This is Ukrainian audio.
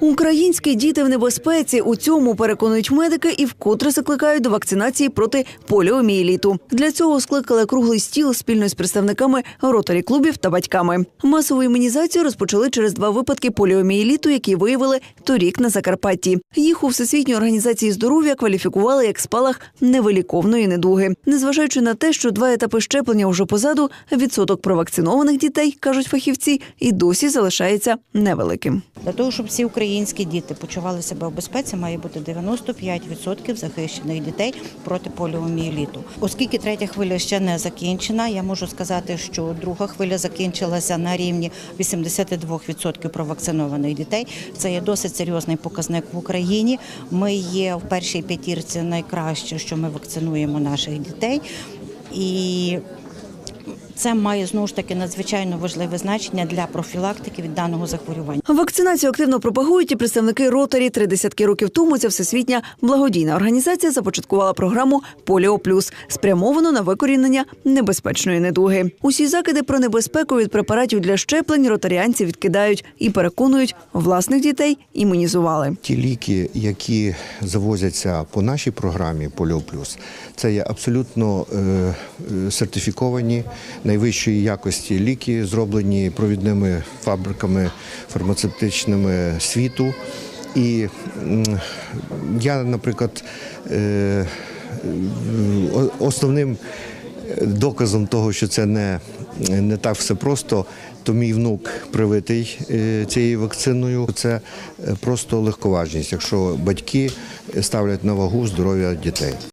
Українські діти в небезпеці у цьому переконують медики і вкотре закликають до вакцинації проти поліомієліту. Для цього скликали круглий стіл спільно з представниками ротарі клубів та батьками. Масову імунізацію розпочали через два випадки поліомієліту, які виявили торік на Закарпатті. Їх у Всесвітній організації здоров'я кваліфікували як спалах невиліковної недуги. Незважаючи на те, що два етапи щеплення вже позаду, відсоток провакцинованих дітей, кажуть фахівці, і досі залишається невеликим. Для того, щоб всі українські діти почували себе в безпеці, має бути 95% захищених дітей проти поліомієліту. Оскільки третя хвиля ще не закінчена, я можу сказати, що друга хвиля закінчилася на рівні 82% провакцинованих дітей. Це є досить серйозний показник в Україні. Ми є в першій п'ятірці найкраще, що ми вакцинуємо наших дітей. І це має знову ж таки надзвичайно важливе значення для профілактики від даного захворювання. Вакцинацію активно пропагують і представники ротарі. Три десятки років тому ця всесвітня благодійна організація започаткувала програму Поліо Плюс, спрямовану на викорінення небезпечної недуги. Усі закиди про небезпеку від препаратів для щеплень ротаріанці відкидають і переконують, власних дітей імунізували. Ті ліки, які завозяться по нашій програмі Поліо Плюс, це є абсолютно е, е, сертифіковані найвищої якості ліки, зроблені провідними фабриками фармацевтичними світу. І я, наприклад, е, основним доказом того, що це не, не так все просто, то мій внук привитий е, цією вакциною. Це е, просто легковажність, якщо батьки ставлять на вагу здоров'я дітей.